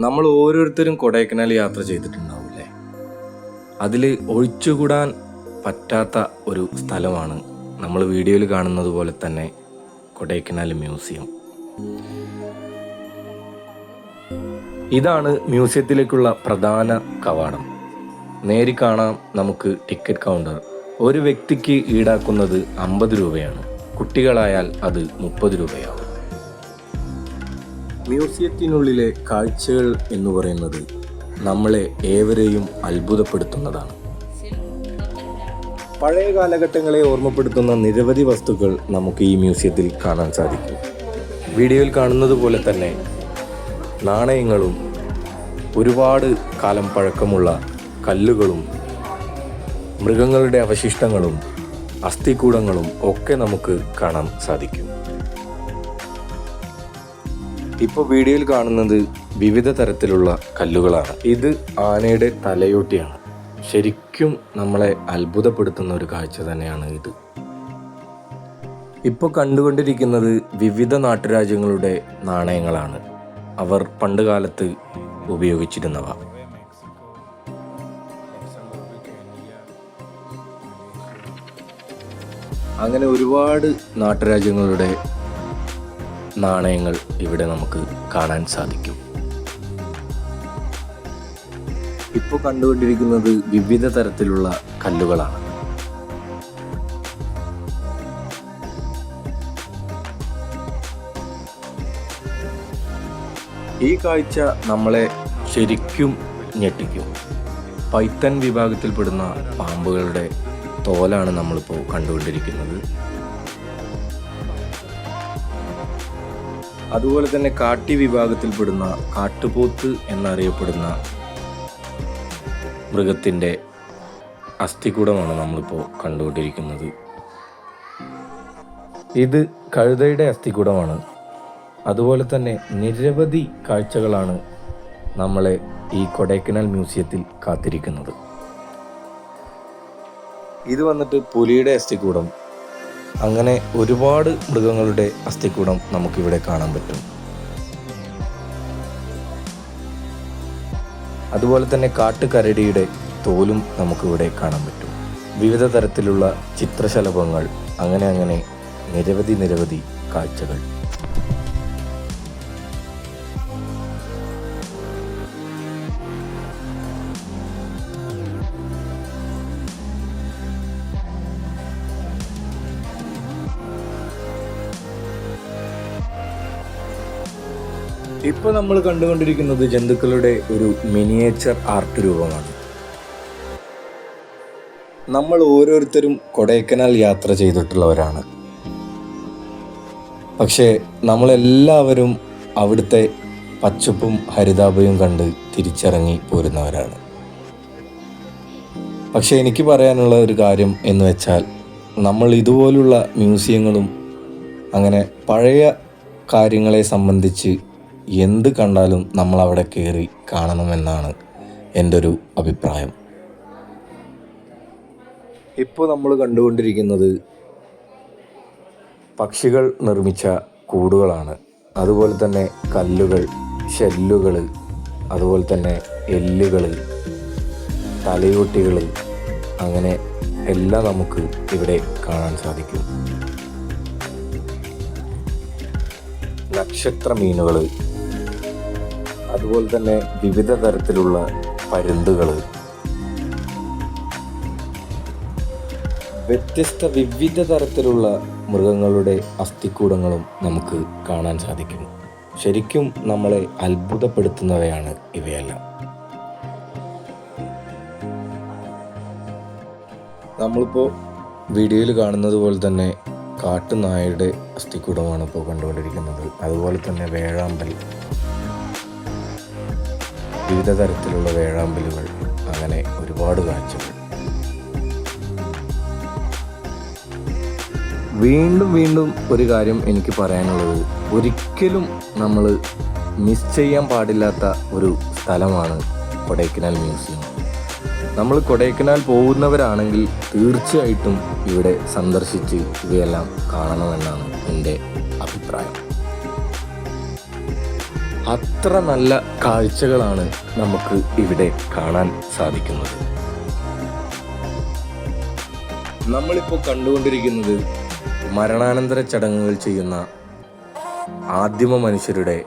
നമ്മൾ ഓരോരുത്തരും കൊടൈക്കനാൽ യാത്ര ചെയ്തിട്ടുണ്ടാവില്ലേ? അതിൽ ഒഴിച്ചുകൂടാൻ പറ്റാത്ത ഒരു സ്ഥലമാണ് നമ്മൾ വീഡിയോയിൽ കാണുന്നത് പോലെ തന്നെ കൊടൈക്കനാൽ മ്യൂസിയം. ഇതാണ് മ്യൂസിയത്തിലേക്കുള്ള പ്രധാന കവാടം. നേരി കാണാം നമുക്ക് ടിക്കറ്റ് കൗണ്ടർ. ഒരു വ്യക്തിക്ക് ഈടാക്കുന്നത് അമ്പത് രൂപയാണ്. കുട്ടികളായാൽ അത് മുപ്പത് രൂപയാവും. മ്യൂസിയത്തിനുള്ളിലെ കാഴ്ചകൾ എന്ന് പറയുന്നത് നമ്മളെ ഏവരെയും അത്ഭുതപ്പെടുത്തുന്നതാണ്. പഴയ കാലഘട്ടങ്ങളെ ഓർമ്മപ്പെടുത്തുന്ന നിരവധി വസ്തുക്കൾ നമുക്ക് ഈ മ്യൂസിയത്തിൽ കാണാൻ സാധിക്കും. വീഡിയോയിൽ കാണുന്നത് പോലെ തന്നെ നാണയങ്ങളും ഒരുപാട് കാലം പഴക്കമുള്ള കല്ലുകളും മൃഗങ്ങളുടെ അവശിഷ്ടങ്ങളും അസ്ഥികൂടങ്ങളും ഒക്കെ നമുക്ക് കാണാൻ സാധിക്കും. ഇപ്പോൾ വീഡിയോയിൽ കാണുന്നത് വിവിധ തരത്തിലുള്ള കല്ലുകളാണ്. ഇത് ആനയുടെ തലയോട്ടിയാണ്. ശരിക്കും നമ്മളെ അത്ഭുതപ്പെടുത്തുന്ന ഒരു കാഴ്ച തന്നെയാണ് ഇത്. ഇപ്പോൾ കണ്ടുകൊണ്ടിരിക്കുന്നത് വിവിധ നാട്ടുരാജ്യങ്ങളുടെ നാണയങ്ങളാണ്. അവർ പണ്ട് കാലത്ത് ഉപയോഗിച്ചിരുന്നവ. അങ്ങനെ ഒരുപാട് നാട്ടുരാജ്യങ്ങളുടെ നാണയങ്ങൾ ഇവിടെ നമുക്ക് കാണാൻ സാധിക്കും. ഇപ്പോൾ കണ്ടുകൊണ്ടിരിക്കുന്നത് വിവിധ തരത്തിലുള്ള കല്ലുകളാണ്. ഈ കാഴ്ച നമ്മളെ ശരിക്കും ഞെട്ടിക്കും. പൈത്തൻ വിഭാഗത്തിൽപ്പെടുന്ന പാമ്പുകളുടെ തോലാണ് നമ്മളിപ്പോൾ കണ്ടുകൊണ്ടിരിക്കുന്നത്. അതുപോലെ തന്നെ കാട്ടി വിഭാഗത്തിൽപ്പെടുന്ന കാട്ടുപോത്ത് എന്നറിയപ്പെടുന്ന മൃഗത്തിന്റെ അസ്ഥികൂടമാണ് നമ്മളിപ്പോൾ കണ്ടുകൊണ്ടിരിക്കുന്നത്. ഇത് കഴുതയുടെ അസ്ഥികൂടമാണ്. അതുപോലെ തന്നെ നിരവധി കാഴ്ചകളാണ് നമ്മളെ ഈ കൊടൈക്കനാൽ മ്യൂസിയത്തിൽ കാത്തിരിക്കുന്നത്. ഇത് വന്നിട്ട് പുലിയുടെ അസ്ഥികൂടം അങ്ങനെ ഒരുപാട് മൃഗങ്ങളുടെ അസ്ഥിക്കൂടം നമുക്കിവിടെ കാണാൻ പറ്റും. അതുപോലെ തന്നെ കാട്ടുകരടിയുടെ തോലും നമുക്കിവിടെ കാണാൻ പറ്റും. വിവിധ തരത്തിലുള്ള ചിത്രശലഭങ്ങൾ അങ്ങനെ അങ്ങനെ നിരവധി നിരവധി കാഴ്ചകൾ. ഇപ്പോൾ നമ്മൾ കണ്ടുകൊണ്ടിരിക്കുന്നത് ജന്തുക്കളുടെ ഒരു മിനിയേച്ചർ ആർട്ട് രൂപമാണ്. നമ്മൾ ഓരോരുത്തരും കൊടൈക്കനാൽ യാത്ര ചെയ്തിട്ടുള്ളവരാണ്. പക്ഷേ നമ്മളെല്ലാവരും അവിടുത്തെ പച്ചപ്പും ഹരിതാപയും കണ്ട് തിരിച്ചിറങ്ങി പോരുന്നവരാണ്. പക്ഷേ എനിക്ക് പറയാനുള്ള ഒരു കാര്യം എന്ന് വെച്ചാൽ നമ്മൾ ഇതുപോലുള്ള മ്യൂസിയങ്ങളും അങ്ങനെ പഴയ കാര്യങ്ങളെ സംബന്ധിച്ച് എന്ത് കണ്ടാലും നമ്മൾ അവിടെ കയറി കാണണമെന്നാണ് എന്റെ ഒരു അഭിപ്രായം. ഇപ്പോൾ നമ്മൾ കണ്ടുകൊണ്ടിരിക്കുന്നത് പക്ഷികൾ നിർമ്മിച്ച കൂടുകളാണ്. അതുപോലെ തന്നെ കല്ലുകൾ ഷെല്ലുകൾ അതുപോലെ തന്നെ എല്ലുകൾ തലയോട്ടികൾ അങ്ങനെ എല്ലാം നമുക്ക് ഇവിടെ കാണാൻ സാധിക്കും. നക്ഷത്ര മീനുകൾ അതുപോലെ തന്നെ വിവിധ തരത്തിലുള്ള പരുന്തുകൾ വ്യത്യസ്ത വിവിധ തരത്തിലുള്ള മൃഗങ്ങളുടെ അസ്ഥിക്കൂടങ്ങളും നമുക്ക് കാണാൻ സാധിക്കും. ശരിക്കും നമ്മളെ അത്ഭുതപ്പെടുത്തുന്നവയാണ് ഇവയെല്ലാം. നമ്മളിപ്പോൾ വീഡിയോയിൽ കാണുന്നത് പോലെ തന്നെ കാട്ടുനായയുടെ അസ്ഥിക്കൂടമാണ് ഇപ്പോൾ കണ്ടുകൊണ്ടിരിക്കുന്നത്. അതുപോലെ തന്നെ വേഴാമ്പൽ വിവിധ തരത്തിലുള്ള വേഴാമ്പലുകൾ അങ്ങനെ ഒരുപാട് കാഴ്ചകൾ. വീണ്ടും വീണ്ടും ഒരു കാര്യം എനിക്ക് പറയാനുള്ളത്. ഒരിക്കലും നമ്മൾ മിസ് ചെയ്യാൻ പാടില്ലാത്ത ഒരു സ്ഥലമാണ് കൊടൈക്കനാൽ മ്യൂസിയം. നമ്മൾ കൊടൈക്കനാൽ പോകുന്നവരാണെങ്കിൽ തീർച്ചയായിട്ടും ഇവിടെ സന്ദർശിച്ച് ഇവയെല്ലാം കാണണമെന്നാണ് എന്റെ അഭിപ്രായം. അത്ര നല്ല കാഴ്ചകളാണ് നമുക്ക് ഇവിടെ കാണാൻ സാധിക്കുന്നത്. നമ്മളിപ്പോൾ കണ്ടുകൊണ്ടിരിക്കുന്നത് മരണാനന്തര ചടങ്ങുകൾ ചെയ്യുന്ന ആദിമ മനുഷ്യരുടെ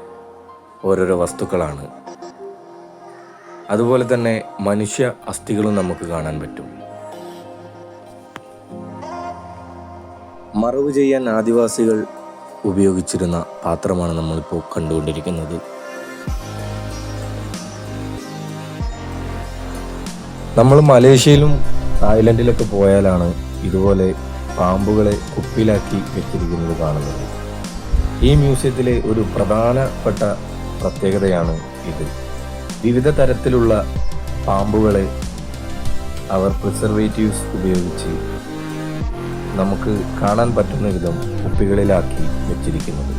ഓരോരോ വസ്തുക്കളാണ്. അതുപോലെ തന്നെ മനുഷ്യ അസ്ഥികളും നമുക്ക് കാണാൻ പറ്റും. മറവ് ചെയ്യാൻ ആദിവാസികൾ ഉപയോഗിച്ചിരുന്ന പാത്രമാണ് നമ്മളിപ്പോൾ കണ്ടുകൊണ്ടിരിക്കുന്നത്. നമ്മൾ മലേഷ്യയിലും തായ്ലൻഡിലൊക്കെ പോയാലാണ് ഇതുപോലെ പാമ്പുകളെ കുപ്പിലാക്കി വെച്ചിരിക്കുന്നത് കാണുന്നത്. ഈ മ്യൂസിയത്തിലെ ഒരു പ്രധാനപ്പെട്ട പ്രത്യേകതയാണ് ഇത്. വിവിധ തരത്തിലുള്ള പാമ്പുകളെ അവർ പ്രിസർവേറ്റീവ്സ് ഉപയോഗിച്ച് നമുക്ക് കാണാൻ പറ്റുന്ന വിധം കുപ്പികളിലാക്കി വെച്ചിരിക്കുന്നത്.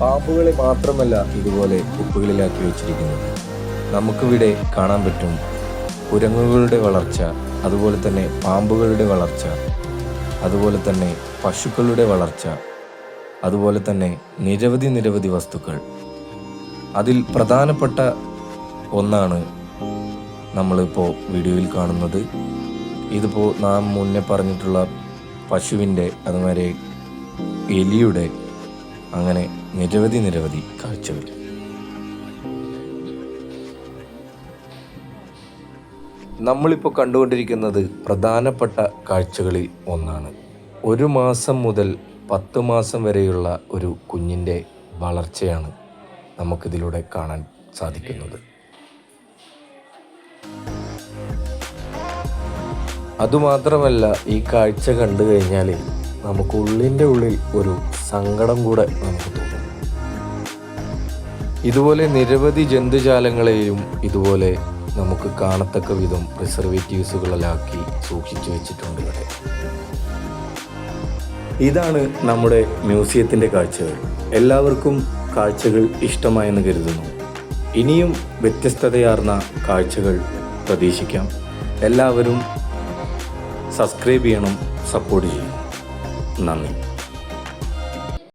പാമ്പുകളെ മാത്രമല്ല ഇതുപോലെ കുപ്പികളിലാക്കി വെച്ചിരിക്കുന്നത്. നമുക്കിവിടെ കാണാൻ പറ്റും കുരങ്ങുകളുടെ വളർച്ച അതുപോലെ തന്നെ പാമ്പുകളുടെ വളർച്ച അതുപോലെ തന്നെ പശുക്കളുടെ വളർച്ച അതുപോലെ തന്നെ നിരവധി നിരവധി വസ്തുക്കൾ. അതിൽ പ്രധാനപ്പെട്ട ഒന്നാണ് നമ്മളിപ്പോൾ വീഡിയോയിൽ കാണുന്നത്. ഇതിപ്പോൾ നാം മുന്നേ പറഞ്ഞിട്ടുള്ള പശുവിന്റെ അതുമാതിരി എലിയുടെ അങ്ങനെ നിരവധി നിരവധി കാഴ്ചകൾ. നമ്മളിപ്പോൾ കണ്ടുകൊണ്ടിരിക്കുന്നത് പ്രധാനപ്പെട്ട കാഴ്ചകളിൽ ഒന്നാണ്. ഒരു മാസം മുതൽ പത്ത് മാസം വരെയുള്ള ഒരു കുഞ്ഞിന്റെ വളർച്ചയാണ് നമുക്കിതിലൂടെ കാണാൻ സാധിക്കുന്നത്. അതുമാത്രമല്ല ഈ കാഴ്ച കണ്ടു കഴിഞ്ഞാൽ നമുക്ക് ഉള്ളിന്റെ ഉള്ളിൽ ഒരു സങ്കടം കൂടെ നമുക്ക് തോന്നും. ഇതുപോലെ നിരവധി ജന്തുജാലങ്ങളെയും ഇതുപോലെ നമുക്ക് കാണത്തക്ക വിധം പ്രിസർവേറ്റീവ്സുകളിലാക്കി സൂക്ഷിച്ചു വെച്ചിട്ടുണ്ട് ഇവിടെ. ഇതാണ് നമ്മുടെ മ്യൂസിയത്തിന്റെ കാഴ്ചകൾ. എല്ലാവർക്കും കാഴ്ചകൾ ഇഷ്ടമായെന്ന് കരുതുന്നു. ഇനിയും വ്യത്യസ്തതയാർന്ന കാഴ്ചകൾ പ്രതീക്ഷിക്കാം. എല്ലാവരും സബ്സ്ക്രൈബ് ചെയ്യണം സപ്പോർട്ട് ചെയ്യണം. നന്ദി.